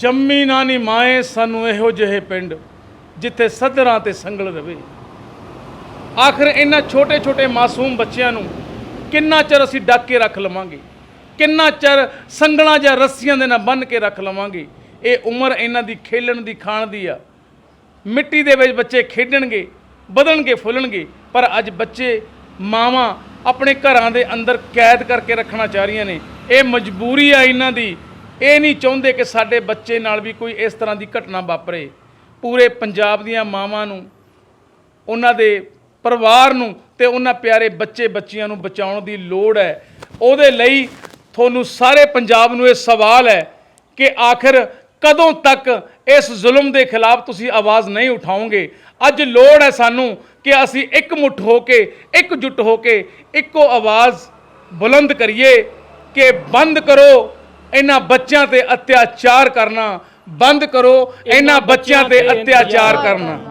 ਜੰਮੀ ਨਾ ਨੀ ਮਾਏ ਸਾਨੂੰ ਇਹੋ ਜਿਹੇ ਪਿੰਡ ਜਿੱਥੇ ਸਦਰਾਂ ਤੇ ਸੰਗਲ ਰਵੇ। ਆਖਰ ਇਹਨਾਂ ਛੋਟੇ ਛੋਟੇ ਮਾਸੂਮ ਬੱਚਿਆਂ ਨੂੰ ਕਿੰਨਾ ਚਿਰ ਅਸੀਂ ਡੱਕ ਕੇ ਰੱਖ ਲਵਾਂਗੇ? ਕਿੰਨਾ ਚਿਰ ਸੰਗਲਾਂ ਜਾਂ ਰੱਸੀਆਂ ਦੇ ਨਾਲ ਬੰਨ੍ਹ ਕੇ ਰੱਖ ਲਵਾਂਗੇ? ਇਹ ਉਮਰ ਇਹਨਾਂ ਦੀ ਖੇਲਣ ਦੀ, ਖਾਣ ਦੀ ਆ। ਮਿੱਟੀ ਦੇ ਵਿੱਚ ਬੱਚੇ ਖੇਡਣਗੇ, ਬਦਲਣਗੇ, ਫੁੱਲਣਗੇ, ਪਰ ਅੱਜ ਬੱਚੇ, ਮਾਵਾਂ ਆਪਣੇ ਘਰਾਂ ਦੇ ਅੰਦਰ ਕੈਦ ਕਰਕੇ ਰੱਖਣਾ ਚਾਹ ਰਹੀਆਂ ਨੇ। ਇਹ ਮਜਬੂਰੀ ਆ ਇਹਨਾਂ ਦੀ। ਇਹ ਨਹੀਂ ਚਾਹੁੰਦੇ ਕਿ ਸਾਡੇ ਬੱਚੇ ਨਾਲ ਵੀ ਕੋਈ ਇਸ ਤਰ੍ਹਾਂ ਦੀ ਘਟਨਾ ਵਾਪਰੇ। ਪੂਰੇ ਪੰਜਾਬ ਦੀਆਂ ਮਾਵਾਂ ਨੂੰ, ਉਹਨਾਂ ਦੇ ਪਰਿਵਾਰ ਨੂੰ ਤੇ ਉਹਨਾਂ ਪਿਆਰੇ ਬੱਚੇ ਬੱਚੀਆਂ ਨੂੰ ਬਚਾਉਣ ਦੀ ਲੋੜ ਹੈ। ਉਹਦੇ ਲਈ ਤੁਹਾਨੂੰ ਸਾਰੇ ਪੰਜਾਬ ਨੂੰ ਇਹ ਸਵਾਲ ਹੈ ਕਿ ਆਖਿਰ ਕਦੋਂ ਤੱਕ ਇਸ ਜ਼ੁਲਮ ਦੇ ਖਿਲਾਫ ਤੁਸੀਂ ਆਵਾਜ਼ ਨਹੀਂ ਉਠਾਓਗੇ? ਅੱਜ ਲੋੜ ਹੈ ਸਾਨੂੰ ਕਿ ਅਸੀਂ ਇੱਕ ਮੁੱਠ ਹੋ ਕੇ ਇੱਕ ਇਕਜੁੱਟ ਹੋ ਕੇ ਇੱਕੋ ਆਵਾਜ਼ ਬੁਲੰਦ ਕਰੀਏ ਕਿ ਬੰਦ ਕਰੋ ਇਹਨਾਂ ਬੱਚਿਆਂ ਤੇ ਅਤਿਆਚਾਰ ਕਰਨਾ ਬੰਦ ਕਰੋ ਇਹਨਾਂ ਬੱਚਿਆਂ ਤੇ ਅਤਿਆਚਾਰ ਕਰਨਾ।